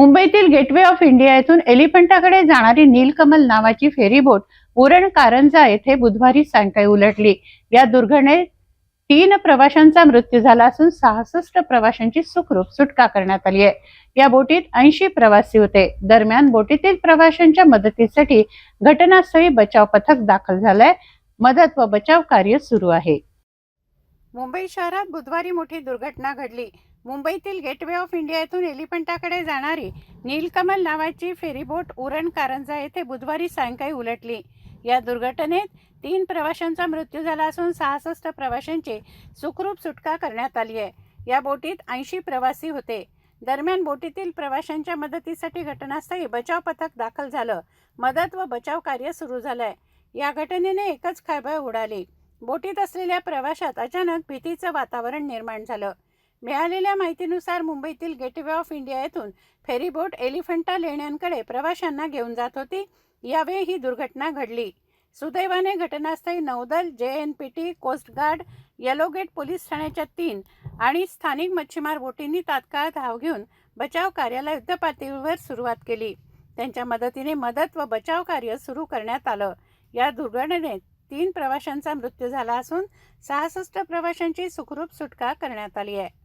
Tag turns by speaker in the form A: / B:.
A: मुंबईतील gateway of India येथून एलिफंटाकडे जाणारी नीलकमल नावाची फेरीबोट उरण कारंजा येथे बुधवारी सायंकाळी उलटली. या दुर्घटनेत तीन प्रवाशांचा मृत्यू झाला असून सहासष्ट प्रवाशांची सुखरूप सुटका करण्यात आली आहे. या बोटीत ऐंशी प्रवासी होते. दरम्यान बोटीतील प्रवाशांच्या मदतीसाठी घटनास्थळी बचाव पथक दाखल झालंय. मदत व बचाव कार्य सुरू आहे. मुंबई शहरात बुधवारी मोठी दुर्घटना घडली. मुंबईतील गेटवे ऑफ इंडिया येथून एलिफंटाकडे जाणारी नीलकमल नावाची फेरीबोट उरण कारंजा येथे बुधवारी सायंकाळी उलटली. या दुर्घटनेत तीन प्रवाशांचा मृत्यू झाला असून सहासष्ट प्रवाशांची सुखरूप सुटका करण्यात आली आहे. या बोटीत ऐंशी प्रवासी होते. दरम्यान बोटीतील प्रवाशांच्या मदतीसाठी घटनास्थळी बचाव पथक दाखल झालं. मदत व बचाव कार्य सुरू आहे या घटनेने एकच खळबळ उडाली. बोटीत असलेल्या प्रवाशात अचानक भीतीचं वातावरण निर्माण झालं. मिळालेल्या माहितीनुसार मुंबईतील गेटवे ऑफ इंडिया येथून फेरीबोट एलिफंटा लेण्यांकडे प्रवाशांना घेऊन जात होती. यावेळी ही दुर्घटना घडली. सुदैवाने घटनास्थळी नौदल J N P T coastguard yellow gate police ठाण्याच्या तीन आणि स्थानिक मच्छीमार बोटींनी तात्काळ धाव घेऊन बचाव कार्याला युद्धपातळीवर सुरुवात केली. त्यांच्या मदतीने मदत व बचाव कार्य सुरू करण्यात आलं. या दुर्घटनेत तीन प्रवाशांचा मृत्यू झाला असून सहासष्ट प्रवाशांची सुखरूप सुटका करण्यात आली आहे.